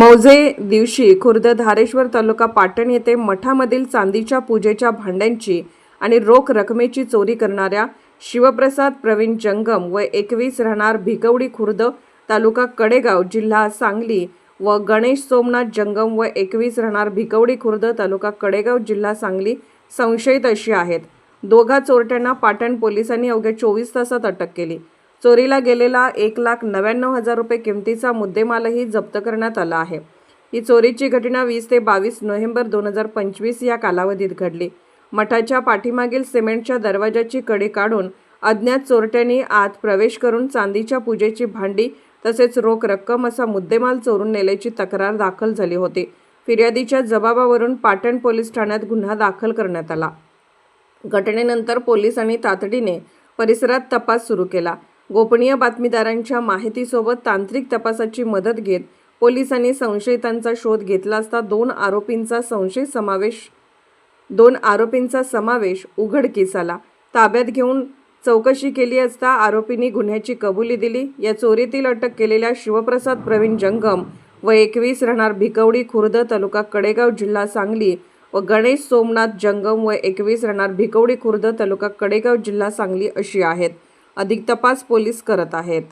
मौजे दिवशी खुर्द धारेश्वर तालुका पाटण येथे मठामधील चांदीच्या पूजेच्या भांड्यांची आणि रोख रकमेची चोरी करणाऱ्या शिवप्रसाद प्रवीण जंगम व एकवीस राहणार भिकवडी खुर्द तालुका कडेगाव जिल्हा सांगली व गणेश सोमनाथ जंगम व एकवीस राहणार भिकवडी खुर्द तालुका कडेगाव जिल्हा सांगली संशयित अशी आहेत. दोघा चोरट्यांना पाटण पोलिसांनी अवघ्या चोवीस तासात अटक केली. चोरीला गेलेला एक लाख नव्याण्णव हजार रुपये किमतीचा मुद्देमालही जप्त करण्यात आला आहे. ही चोरीची घटना वीस ते बावीस नोव्हेंबर दोन हजार पंचवीस या कालावधीत घडली. मठाच्या पाठीमागील सिमेंटच्या दरवाजाची कडी काढून अज्ञात चोरट्यांनी आत प्रवेश करून चांदीच्या पूजेची भांडी तसेच रोख रक्कम असा मुद्देमाल चोरून नेल्याची तक्रार दाखल झाली होती. फिर्यादीच्या जबाबावरून पाटण पोलीस ठाण्यात गुन्हा दाखल करण्यात आला. घटनेनंतर पोलिसांनी तातडीने परिसरात तपास सुरू केला. गोपनीय बातमीदारांच्या माहितीसोबत तांत्रिक तपासाची मदत घेत पोलिसांनी संशयितांचा शोध घेतला असता दोन आरोपींचा संशय समावेश दोन आरोपींचा समावेश उघडकीस आला ताब्यात घेऊन चौकशी केली असता आरोपींनी गुन्ह्याची कबुली दिली. या चोरीतील अटक केलेल्या शिवप्रसाद प्रवीण जंगम व एकवीस राहणार भिकवडी खुर्द तालुका कडेगाव जिल्हा सांगली व गणेश सोमनाथ जंगम व एकवीस राहणार भिकवडी खुर्द तालुका कडेगाव जिल्हा सांगली अशी आहेत. अधिक तपास पोलीस करत आहेत.